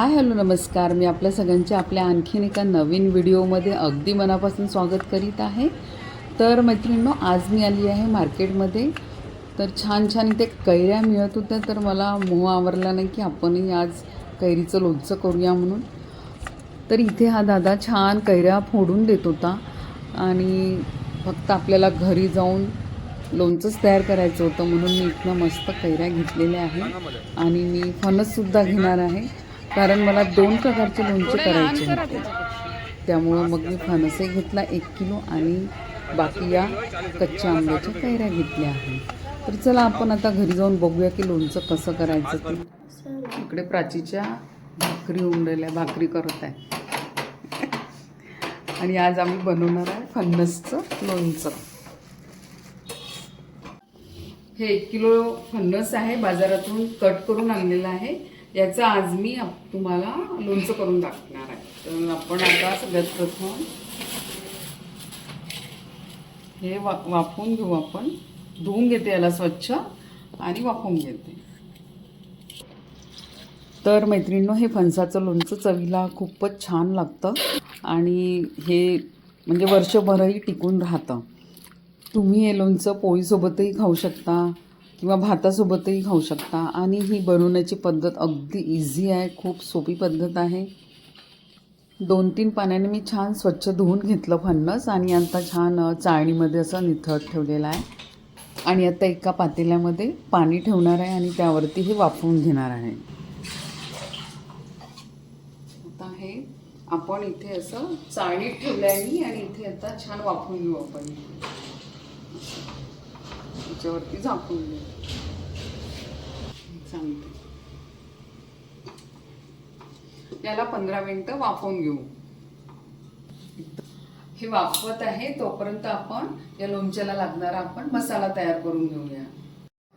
Hi hello नमस्कार. मी आपल्या सगळ्यांचे आपल्या आणखीन एका नवीन व्हिडिओमध्ये अगदी मनापासून स्वागत करीत आहे. तर मैत्रिणींनो आज मी आली आहे मार्केटमध्ये. तर छान छान इथे कैऱ्या मिळत होत्या तर मला मोह आवरला नाही की आपणही आज कैरीचं लोणचं करूया म्हणून. तर इथे हा दादा छान कैऱ्या फोडून देत होता आणि फक्त आपल्याला घरी जाऊन लोणचंच तयार करायचं होतं म्हणून मी इथनं मस्त कैऱ्या घेतलेल्या आहे आणि मी फणससुद्धा घेणार आहे. कारण मला दोन प्रकारचे लोणचे करायचे होते. त्यामुळं मग मी फणसही घेतला एक किलो आणि बाकी या कच्च्या आंब्याच्या कैऱ्या घेतल्या आहे तर चला आपण आता घरी जाऊन बघूया की लोणचं कसं करायचं ते. इकडे प्राचीच्या भाकरी उंडल्या भाकरी करत आहे. आणि आज आम्ही बनवणार आहे फणसचं लोणचं. हे एक किलो फणस आहे बाजारातून कट करून आणलेलं आहे. याचं आज मी तुम्हाला लोणचं करून दाखवणार आहे. तर आपण आता सगळ्यात प्रथम हे वा वाफवून घेऊ आपण. धुवून घेते याला स्वच्छ आणि वाफवून घेते. तर मैत्रिणींनो हे फणसाचं लोणचं चवीला खूपच छान लागतं आणि हे म्हणजे वर्षभरही टिकून राहतं. तुम्ही हे लोणचं पोळीसोबतही खाऊ शकता. किंवा भातासोबतही खाऊ शकता. आणि ही बनवण्याची पद्धत अगदी इझी आहे. खूप सोपी पद्धत आहे. दोन तीन पाण्याने मी छान स्वच्छ धुवून घेतलं फणस आणि आता छान चाळणीमध्ये असं निथळत ठेवलेलं आहे. आणि आता एका पातेल्यामध्ये पाणी ठेवणार आहे आणि त्यावरती हे वाफवून घेणार आहे. आता हे आपण इथे असं चाळणीत ठेवलं आहे आणि इथे आता छान वाफवून घेऊ आपण. त्याच्यावरती झाकून घेऊ सांगते. याला पंधरा मिनिटं वाफवून घेऊ. हे वाफवत आहे तोपर्यंत आपण या लोणच्याला लागणारा आपण मसाला तयार करून घेऊया.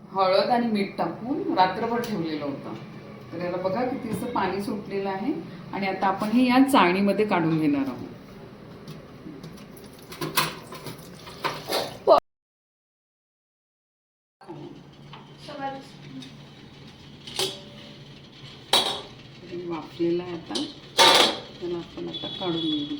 हळद आणि मीठ टाकून रात्रभर ठेवलेलं होतं. तर याला बघा किती असं पाणी सुटलेलं आहे. आणि आता आपण हे या चाळणीमध्ये काढून घेणार आहोत. भाजलेला आहे आता. त्याला आपण आता काढून घेऊ.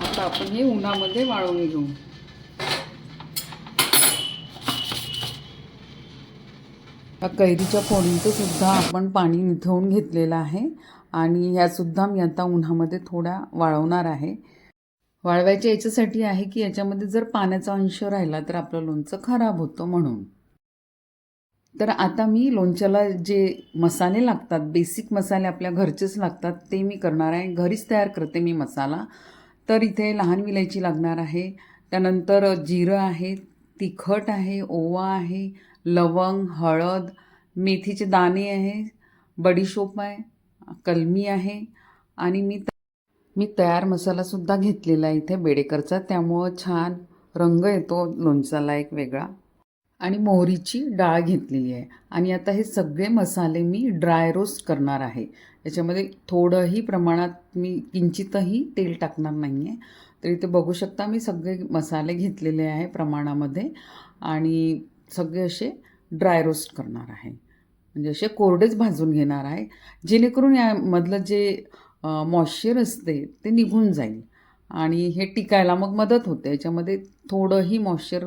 आता आपण हे उन्हामध्ये वाळवून घेऊ. या कैरीच्या फोडींचं सुद्धा आपण पाणी निथवून घेतलेलं आहे. आणि ह्यासुद्धा मी आता उन्हामध्ये थोड्या वाळवणार आहे. वाळवायच्या याच्यासाठी आहे की याच्यामध्ये जर पाण्याचा अंश राहिला तर आपलं लोणचं खराब होतं म्हणून. तर आता मी लोणच्याला जे मसाले लागतात बेसिक मसाले आपल्या घरचेच लागतात ते मी करणार आहे. घरीच तयार करते मी मसाला. तर इथे लहान विलायची लागणार आहे. त्यानंतर जिरं आहे तिखट आहे ओवा आहे लवंग हळद मेथीचे दाणे आहे बडीशोप आहे कलमी आहे आणि मी मी तयार मसालासुद्धा घेतलेला आहे इथे बेडेकरचा. त्यामुळं छान रंग येतो लोणचाला एक वेगळा. आणि मोहरीची डाळ घेतलेली आहे. आणि आता हे सगळे मसाले मी ड्राय रोस्ट करणार आहे. याच्यामध्ये थोडंही प्रमाणात मी किंचितही तेल टाकणार नाही आहे तर इथे बघू शकता मी सगळे मसाले घेतलेले आहे प्रमाणामध्ये. आणि सगळे असे ड्राय रोस्ट करणार आहे. म्हणजे असे कोरडेच भाजून घेणार आहे. जेणेकरून यामधलं जे मॉइश्चर असते ते निघून जाईल. आणि हे टिकायला मग मदत होते. याच्यामध्ये थोडंही मॉइश्चर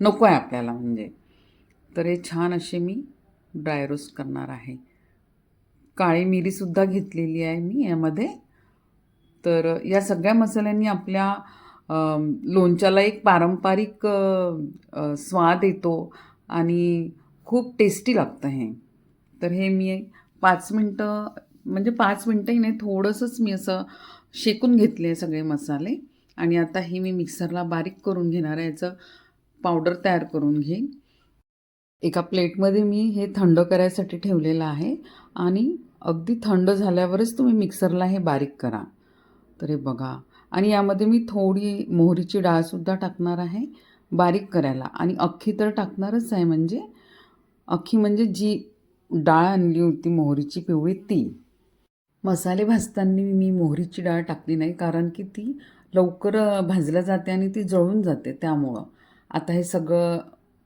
नको आहे आपल्याला म्हणजे. तर हे छान असे मी ड्राय रोस्ट करणार आहे. काळी मिरीसुद्धा घेतलेली आहे मी यामध्ये. तर या सगळ्या मसाल्यांनी आपल्या लोणच्याला एक पारंपरिक स्वाद येतो आणि खूप टेस्टी लागतं हे. तर हे मी पाच मिनटं म्हणजे पाच मिनटंही नाही थोडंसंच मी असं शेकून घेतले सगळे मसाले. आणि आता हे मी मिक्सरला बारीक करून घेणार आहे. याचं पावडर तयार करून घेईन. एका प्लेटमध्ये मी हे थंड करायसाठी ठेवलेलं आहे. आणि अगदी थंड झाल्यावरच तुम्ही मिक्सरला हे बारीक करा. तर हे बघा. आणि यामध्ये मी थोडी मोहरीची डाळसुद्धा टाकणार आहे. बारीक करायला. आणि अख्खी तर टाकणारच आहे. म्हणजे अख्खी म्हणजे जी डाळ आणली होती मोहरीची पिवळी ती. मसाले भाजताना मी मोहरीची डाळ टाकली नाही कारण की ती लवकर भाजल्या जाते आणि ती जळून जाते त्यामुळं. आता हे सगळं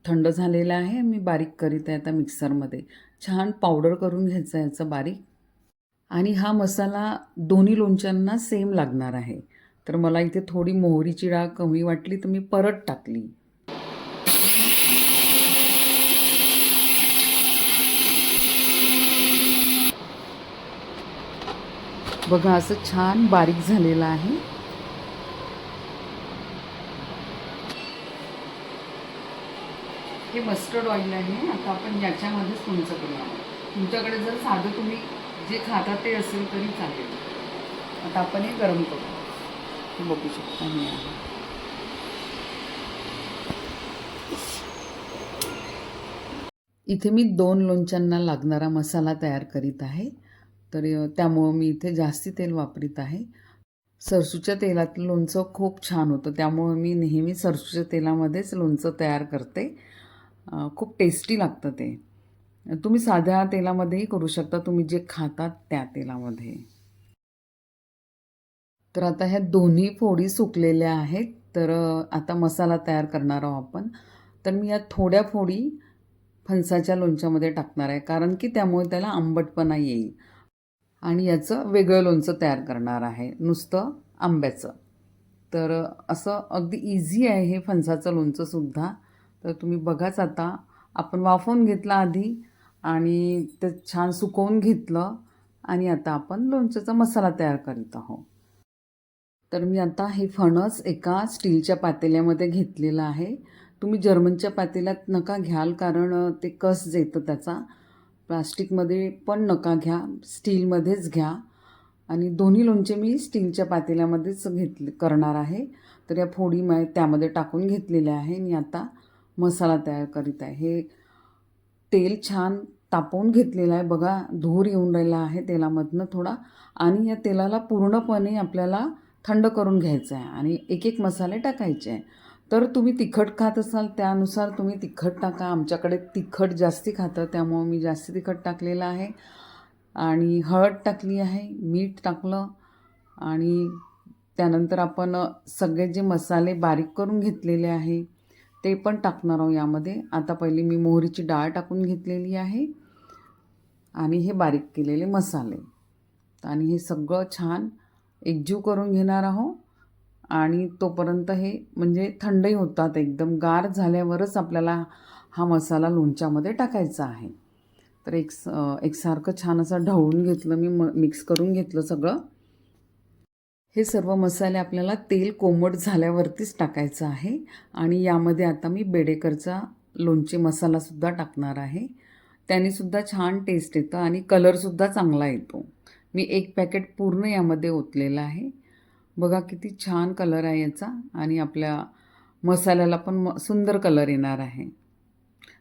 थंड झालेलं आहे मी बारीक करीत आहे आता मिक्सरमध्ये. छान पावडर करून घ्यायचं आहे याचं बारीक. आणि हा मसाला दोन्ही लोणच्यांना सेम लागणार आहे. तर मला इथे थोडी मोहरीची डाळ कमी वाटली तर मी परत टाकली. बघा असं छान बारीक झालेलं आहे. हे मस्टर्ड ऑइल आहे. आता आपण याच्यामध्येच तुमचं करूया. तुमच्याकडे जर साधं तुम्ही जे खाता ते असेल तरी चालेल. आता आपण हे गरम करू. बघू शकता हे आहे. इथे मी दोन लोणच्यांना लागणारा मसाला तयार करीत आहे. तर त्यामुळं मी इथे जास्ती तेल वापरीत आहे. सरसूच्या तेलात लोणचं खूप छान होतं. त्यामुळं मी नेहमी सरसूच्या तेलामध्येच लोणचं तयार करते. खूप टेस्टी लागतं ते. तुम्ही साध्या तेलामध्येही करू शकता. तुम्ही जे खातात त्या तेलामध्ये. तर आता ह्या दोन्ही फोडी सुकलेल्या आहेत. तर आता मसाला तयार करणार आहोत आपण. तर मी या थोड्या फोडी फणसाच्या लोणच्यामध्ये टाकणार आहे. कारण की त्यामुळे त्याला आंबटपणा येईल. आणि याचं वेगळं लोणचं तयार करणार आहे. नुसतं आंब्याचं. तर असं अगदी इझी आहे हे फणसाचं लोणचंसुद्धा तर तुम्ही बघाच आता. आपण वाफवून घेतला आधी आणि ते छान सुकवून घेतलं आणि आता आपण लोणच्याचा मसाला तयार करीत आहोत. तर मी आता हे फणस एका स्टीलच्या पातेल्यामध्ये घेतलेलं आहे. तुम्ही जर्मनच्या पातेल्यात नका घ्याल कारण ते कस येतं त्याचा प्लास्टिकमध्ये पण नका घ्या स्टीलमध्येच घ्या. आणि दोन्ही लोणचे मी स्टीलच्या पातेल्यामध्येच घेतले करणार आहे. तर या फोडी मा त्यामध्ये टाकून घेतलेल्या आहे. आणि आता मसाला तयार करीत आहे. हे तेल छान तापवून घेतलेलं आहे. बघा धूर येऊन राहिला आहे तेलामधनं थोडा. आणि या तेलाला पूर्णपणे आपल्याला थंड करून घ्यायचं आहे. आणि एक एक मसाले टाकायचे आहे. तर तुम्ही तिखट खात असाल त्यानुसार तुम्ही तिखट टाका. आमच्याकडे तिखट जास्ती खातं त्यामुळं मी जास्ती तिखट टाकलेलं आहे. आणि हळद टाकली आहे मीठ टाकलं आणि त्यानंतर आपण सगळे जे मसाले बारीक करून घेतलेले आहे ते पण टाकणार आहोत यामध्ये. आता पहिली मी मोहरीची डाळ टाकून घेतलेली आहे आणि हे बारीक केलेले मसाले. आणि हे सगळं छान एकजीव करून घेणार आहोत. आणि तोपर्यंत हे म्हणजे थंडही होतात एकदम. गार झाल्यावरच आपल्याला हा मसाला लोणच्यामध्ये टाकायचा आहे. तर एक स एकसारखं छान असं ढवळून घेतलं मी म मिक्स करून घेतलं सगळं. हे सर्व मसाले आपल्याला तेल कोमट झाल्यावरतीच टाकायचं आहे. आणि यामध्ये आता मी बेडेकरचा लोणचे मसालासुद्धा टाकणार आहे. त्यानेसुद्धा छान टेस्ट येतं आणि कलरसुद्धा चांगला येतो. मी एक पॅकेट पूर्ण यामध्ये ओतलेलं आहे. बघा किती छान कलर आहे याचा आणि आपल्या मसाल्याला पण म सुंदर कलर येणार आहे.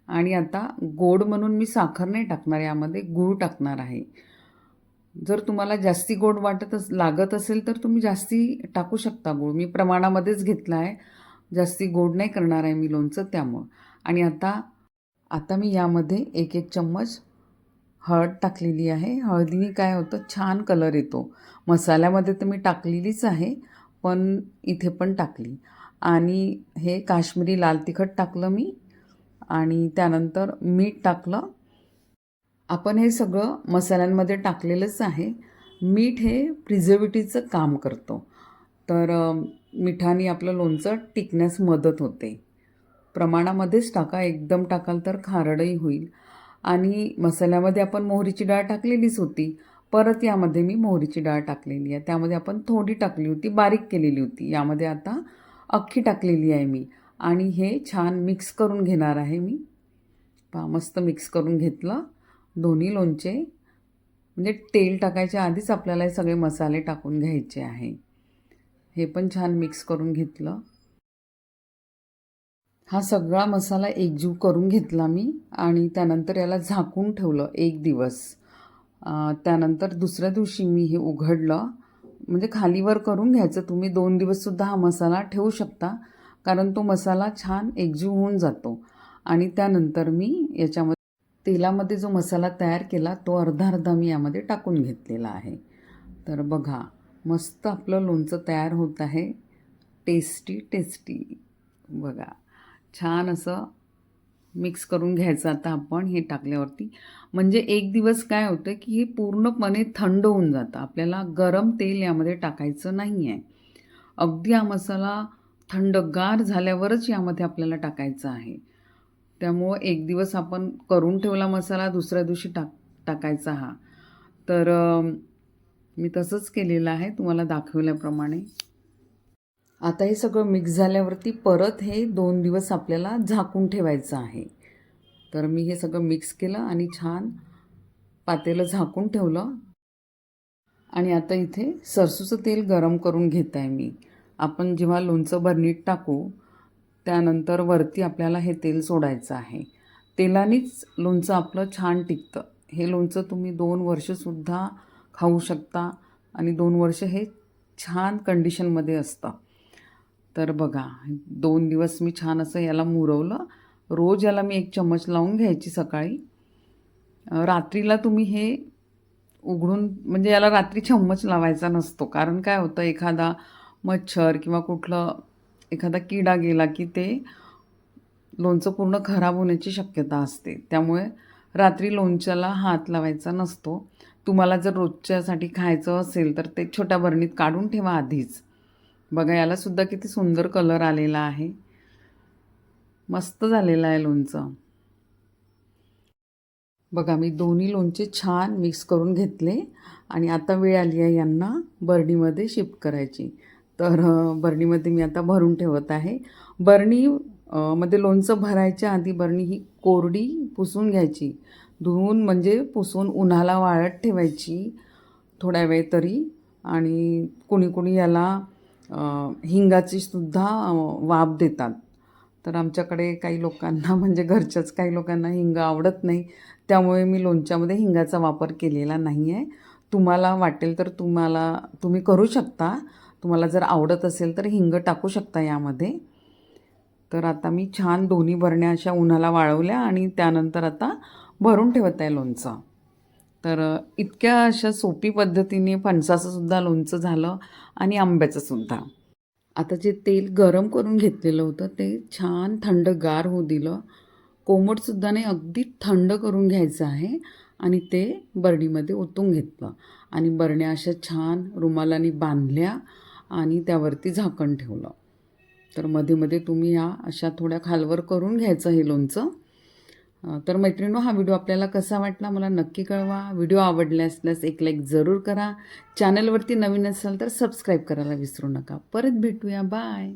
आणि आता गोड म्हणून मी साखर नाही टाकणार यामध्ये गूळ टाकणार आहे. जर तुम्हाला जास्ती गोड वाटत अस लागत असेल तर तुम्ही जास्ती टाकू शकता गूळ. मी प्रमाणामध्येच घेतला आहे. जास्ती गोड नाही करणार आहे मी लोणचं त्यामुळं. आणि आता आता मी यामध्ये एक एक चम्मच हळद टाकलेली आहे. हळदीने काय होतं? छान कलर येतो. मसाल्यामध्ये तर मी टाकलेलीच आहे पण इथे पण टाकली. आणि हे काश्मीरी लाल तिखट टाकलं मी आणि त्यानंतर मीठ टाकलं. आपण हे सगळं मसाल्यांमध्ये टाकलेलंच आहे. मीठ हे प्रिझर्वेटिव्हचं काम करतो. तर मिठाने आपलं लोणचं टिकण्यास मदत होते. प्रमाणामध्येच टाका. एकदम टाकाल तर खारडही होईल. आणि मसाल्यामध्ये आपण मोहरीची डाळ टाकलेलीच होती. परत यामध्ये मी मोहरीची डाळ टाकलेली आहे. त्यामध्ये आपण थोडी टाकली होती बारीक केलेली होती. यामध्ये आता अख्खी टाकलेली आहे मी. आणि हे छान मिक्स करून घेणार आहे मी. पहा मस्त मिक्स करून घेतलं. दोन्ही लोणचे म्हणजे तेल टाकायच्या आधीच आपल्याला हे सगळे मसाले टाकून घ्यायचे आहे. हे पण छान मिक्स करून घेतलं. हा सगळा मसाला एकजीव करून घेतला मी आणि त्यानंतर याला झाकून ठेवलं एक दिवस. त्यानंतर दुसऱ्या दिवशी मी हे उघडलं. म्हणजे खालीवर करून घ्यायचं. तुम्ही दोन दिवससुद्धा हा मसाला ठेवू शकता कारण तो मसाला छान एकजीव होऊन जातो. आणि त्यानंतर मी याच्यामध्ये तेलामध्ये जो मसाला तयार केला तो अर्धा अर्धा मी यामध्ये टाकून घेतलेला आहे. तर बघा मस्त आपलं लोणचं तयार होत आहे. Tasty tasty. बघा. छान असं मिक्स करून घ्यायचं आता आपण हे टाकल्यावरती. म्हणजे एक दिवस काय होतं की हे पूर्णपणे थंड होऊन जातं. आपल्याला गरम तेल यामध्ये टाकायचं नाही आहे अगदी हा मसाला थंडगार झाल्यावरच यामध्ये आपल्याला टाकायचा आहे. त्यामुळं एक दिवस आपण करून ठेवला मसाला दुसऱ्या दिवशी टाक टाकायचा हा. तर मी तसंच केलेलं आहे. तुम्हाला दाखवल्याप्रमाणे आता हे सगळं मिक्स झाल्यावरती परत हे दोन दिवस आपल्याला झाकून ठेवायचं आहे. तर मी हे सगळं मिक्स केलं आणि छान पातेलं झाकून ठेवलं. आणि आता इथे सरसूचं तेल गरम करून घेत आहे मी. आपण जेव्हा लोणचं भरणीत टाकू त्यानंतर वरती आपल्याला हे तेल सोडायचं आहे. तेलानेच लोणचं आपलं छान टिकतं. हे लोणचं तुम्ही दोन वर्षसुद्धा खाऊ शकता आणि दोन वर्ष हे छान कंडिशनमध्ये असतं. तर बघा दोन दिवस मी छान असं याला मुरवलं. रोज याला मी एक चम्मच लावून घ्यायची सकाळी. रात्रीला तुम्ही हे उघडून म्हणजे याला रात्री चम्मच लावायचा नसतो. कारण काय होतं एखादा मच्छर किंवा कुठलं एखादा किडा गेला की ते लोणचं पूर्ण खराब होण्याची शक्यता असते. त्यामुळे रात्री लोणच्याला हात लावायचा नसतो. तुम्हाला जर रोजच्यासाठी खायचं असेल तर ते छोट्या बरणीत काढून ठेवा आधीच. बघा याला सुद्धा किती सुंदर कलर आलेला आहे. मस्त झालेलं आहे लोणचं. बघा मी दोन्ही लोणचे छान मिक्स करून घेतले आणि आता वेळ आली आहे यांना बरणीमध्ये शिफ्ट करायची. तर बर्णीमध्ये बरणीमध्ये मी आता भरून ठेवत आहे. बरणी मध्ये लोणचं भरायच्या आधी बरणी ही कोरडी पुसून घ्यायची. धुवून म्हणजे पुसून उन्हाला वाळत ठेवायची थोड्या वेळ तरी आणि कुणी कुणी याला हिंगाची सुद्धा वाफ देतात. तर आमच्याकडे काही लोकांना म्हणजे घरच्याच काही लोकांना हिंग आवडत नाही. त्यामुळे मी लोणच्यामध्ये हिंगाचा वापर केलेला नाही आहे तुम्हाला वाटेल तर तुम्हाला तुम्ही करू शकता. तुम्हाला जर आवडत असेल तर हिंग टाकू शकता यामध्ये. तर आता मी छान दोन्ही भरण्या अशा उन्हाला वाळवल्या आणि त्यानंतर आता भरून ठेवत आहे लोणचं. तर इतक्या अशा सोपी पद्धतीने फणसाचंसुद्धा लोणचं झालं आणि आंब्याचंसुद्धा. आता जे तेल गरम करून घेतलेलं होतं ते छान थंड गार होऊ दिलं. कोमटसुद्धा नाही अगदी थंड करून घ्यायचं आहे आणि ते बरणीमध्ये ओतून घेतलं. आणि बरण्या अशा छान रुमालाने बांधल्या आणि त्यावरती झाकण ठेवलं. तर मध्ये मध्ये तुम्ही ह्या अशा थोड्या खालवर करून घ्यायचं हे लोणचं. तर मैत्रिणीनो हा व्हिडिओ आपल्याला कसा वाटला मला नक्की कळवा. व्हिडिओ आवडला असल्यास एक लाईक जरूर करा. चॅनलवरती नवीन असाल तर सबस्क्राईब करायला विसरू नका. परत भेटूया. बाय.